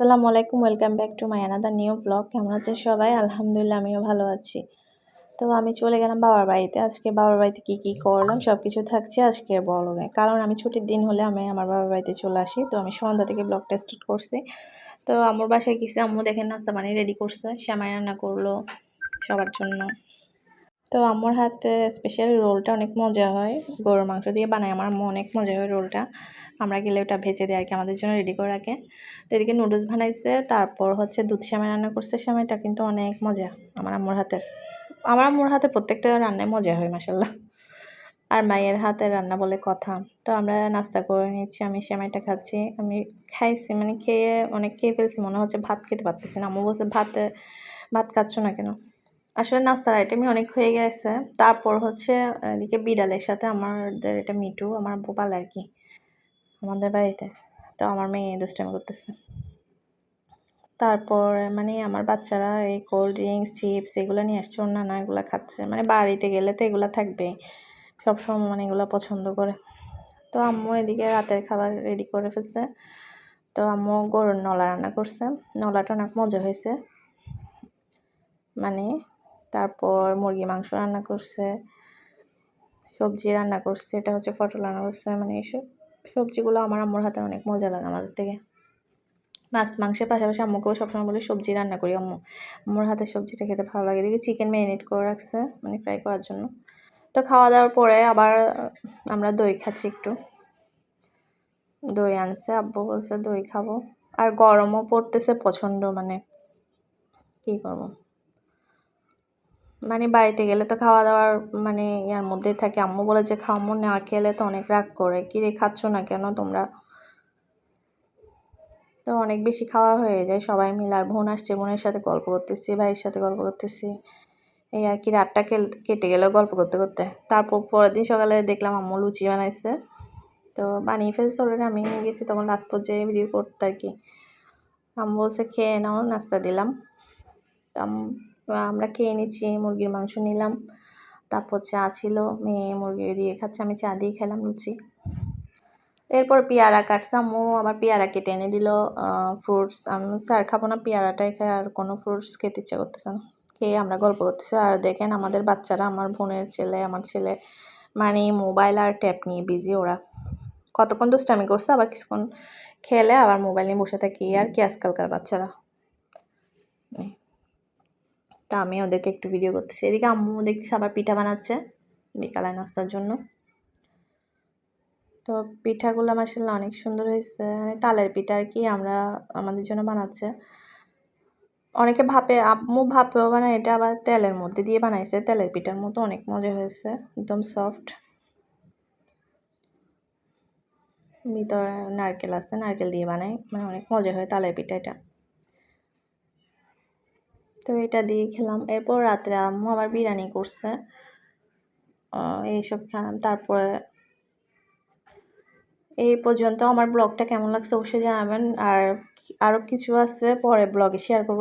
আসসালামু আলাইকুম, welcome back to my another new blog. কেমন আছেন সবাই? আলহামদুলিল্লাহ, আমিও ভালো আছি। তো আমি চলে গেলাম বাবার বাড়িতে। আজকে বাবার বাড়িতে কি কি করলাম সব কিছু থাকছে আজকে ব্লগে। কারণ আমি ছুটির দিন হলে আমি আমার বাবার বাড়িতে চলে আসি। তো আমি সন্ধ্যা থেকে ব্লগটা স্টার্ট করছি। তো আমার বাসায় গেছি। আম্মু দেখেন নাস্তা পানি রেডি করছে। শ্যামাই রান্না করল সবার জন্য। তো আমার হাতে স্পেশাল রোলটা অনেক মজা হয়। গরুর মাংস দিয়ে বানায় আমার অনেক মজা হয় রোলটা। আমরা গেলে ওটা ভেজে দেয় আর কি, আমাদের জন্য রেডি করে রাখে। তো এদিকে নুডলস বানাইছে, তারপর হচ্ছে দুধ শ্যামাই রান্না করছে শ্যামাইটা কিন্তু অনেক মজা আমার আম্মুর হাতের। আমার আম্মুর হাতে প্রত্যেকটা রান্নায় মজা হয় মাসাল্লাহ আর মায়ের হাতের রান্না বলে কথা। তো আমরা নাস্তা করে নিচ্ছি আমি শ্যামাইটা খাচ্ছি, আমি খাইছি মানে খেয়ে, অনেক খেয়ে ফেলছি, মনে হচ্ছে ভাত খেতে পারতেছি না। আম্মু বলছে, ভাতে, ভাত খাচ্ছ না কেন? আসলে নাস্তার আইটেমই অনেক হয়ে গেছে। তারপর হচ্ছে এদিকে বিড়ালের সাথে আমাদের এটা মিটু আমার বোপাল আর কি, আমাদের বাড়িতে। তো আমার মেয়ে দুষ্টামি করতেছে। তারপর মানে আমার বাচ্চারা এই কোল্ড ড্রিঙ্কস চিপস এগুলো নিয়ে আসছে অন্যান্য এগুলো খাচ্ছে। মানে বাড়িতে গেলে তো এগুলো থাকবে, সবসময় মানে এগুলো পছন্দ করে। তো আম্মু এদিকে রাতের খাবার রেডি করে ফেলছে। তো আম্মু গরুর নলা রান্না করছে। নলাটা অনেক মজা হয়েছে। মানে তারপর মুরগি মাংস রান্না করছে, সবজি রান্না করছে, এটা হচ্ছে পটল রান্না করছে মানে এইসব সবজিগুলো আমার আম্মুর হাতে অনেক মজা লাগে আমাদের থেকে। মাছ মাংসের পাশাপাশি আম্মুকেও সবসময় বলি সবজি রান্না করি আম্মু। আম্মুর হাতের সবজিটা খেতে ভালো লাগে। দেখি চিকেন ম্যারিনেট করে রাখছে মানে ফ্রাই করার জন্য। তো খাওয়া দাওয়ার পরে আবার আমরা দই খাচ্ছি একটু। দই আনছে, আব্বু বলছে দই খাব। আর গরমও পড়তেছে পছন্দ মানে কী করব? মানে বাড়িতে গেলে তো খাওয়া দাওয়ার মানে ইয়ার মধ্যেই থাকে। আম্মু বলে যে খাওয়ামো না খেলে তো অনেক রাগ করে। কী রে, খাচ্ছ না কেন তোমরা? তো অনেক বেশি খাওয়া হয়ে যায়। সবাই মিলে আর বোন আসছে, বোনের সাথে গল্প করতেছি, ভাইয়ের সাথে গল্প করতেছি। এই আর কি, রাতটা কেটে গেল গল্প করতে করতে। তারপর পরের দিন সকালে দেখলাম আম্মু লুচি বানাইছে। তো বানিয়ে ফেলছে অলরেডি আমি গেছি তখন লাস্ট পর্যায়ে ভিডিও করতে আর কি। আম্মু বলছে, খেয়ে নাও, নাস্তা দিলাম। আমরা খেয়ে নিচ্ছি, মুরগির মাংস নিলাম। তারপর চা ছিল, মেয়ে মুরগি দিয়ে খাচ্ছে, আমি চা দিয়ে খেলাম লুচি। এরপর পেয়ারা কাটছে আম্মু আবার পেয়ারা কেটে এনে দিল ফ্রুটস আমি স্যার, খাব না পেয়ারাটাই, খাই, আর কোনো ফ্রুটস খেতে ইচ্ছা করতেছে না। খেয়ে আমরা গল্প করতেছি। আর দেখেন, আমাদের বাচ্চারা, আমার বোনের ছেলে, আমার ছেলে মানে মোবাইল আর ট্যাপ নিয়ে বিজি ওরা। কতক্ষণ দুষ্টামি করছে, আবার কিছুক্ষণ খেলে, আবার মোবাইল নিয়ে বসে থাকি, আর কি আজকালকার বাচ্চারা। তা আমি ওদেরকে একটু ভিডিও করতেছি। এদিকে আম্মু দেখছি আবার পিঠা বানাচ্ছে বিকালে নাস্তার জন্য। তো পিঠাগুলো মাসাল্লাহ অনেক সুন্দর হয়েছে। মানে তালের পিঠা আর কি আমরা আমাদের জন্য বানাচ্ছে। অনেকে ভাপে, আম্মু ভাপেও বানায়, এটা আবার তেলের মধ্যে দিয়ে বানাইছে। তেলের পিঠার মতো অনেক মজা হয়েছে, একদম সফট ভিতরে নারকেল আছে, নারকেল দিয়ে বানাই মানে অনেক মজা হয় তালের পিঠা এটা। তো এটা দিয়ে খেলাম। এরপর রাত্রে আম্মু আবার বিরিয়ানি করছে। এইসব খেলাম তারপরে এই পর্যন্ত। আমার ব্লগটা কেমন লাগছে অবশ্যই জানাবেন। আর আরও কিছু আছে, পরে ব্লগে শেয়ার করব।